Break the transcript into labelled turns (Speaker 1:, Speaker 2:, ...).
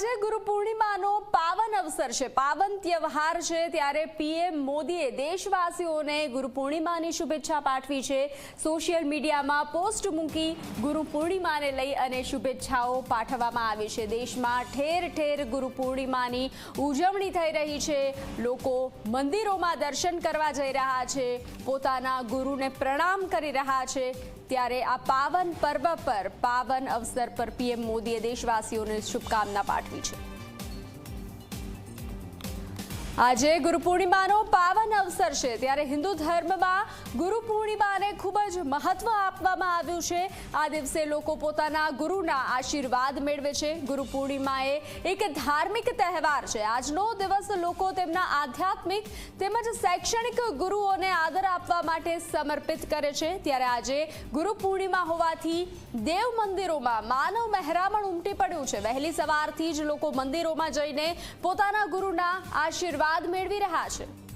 Speaker 1: આજે ગુરુ પૂર્ણિમાનો અવસર છે. પાવન તહેવાર છે ત્યારે પીએમ મોદીએ દેશવાસીઓને ગુરુ પૂર્ણિમાની શુભેચ્છા પાઠવી છે. સોશિયલ મીડિયામાં પોસ્ટ મૂકી ગુરુ પૂર્ણિમાને લઈ અને શુભેચ્છાઓ પાઠવવામાં આવી છે. દેશમાં ઠેર ઠેર ગુરુ પૂર્ણિમાની ઉજવણી થઈ રહી છે. લોકો મંદિરોમાં દર્શન કરવા જઈ રહ્યા છે. પોતાના ગુરુને પ્રણામ કરી રહ્યા છે. ત્યારે આ પાવન પર્વ પર પાવન અવસર પર પીએમ મોદીએ દેશવાસીઓને શુભકામના પાઠવી છે. આજે ગુરુ પૂર્ણિમાનો પાવન અવસર છે, ત્યારે હિન્દુ ધર્મમાં ગુરુ પૂર્ણિમાને ખૂબ જ મહત્વ આપવામાં આવ્યું છે. આ દિવસે લોકો પોતાના ગુરુના આશીર્વાદ મેળવે છે. ગુરુ પૂર્ણિમા એ એક ધાર્મિક તહેવાર છે. આજનો દિવસ લોકો તેમના આધ્યાત્મિક તેમજ શૈક્ષણિક ગુરુઓને આદર આપવા માટે સમર્પિત કરે છે. ત્યારે આજે ગુરુ પૂર્ણિમા હોવાથી દેવ મંદિરોમાં માનવ મહેરામણ ઉમટી પડ્યું છે. વહેલી સવારથી જ લોકો મંદિરોમાં જઈને પોતાના ગુરુના આશીર્વાદ મેળવી રહ્યા છે.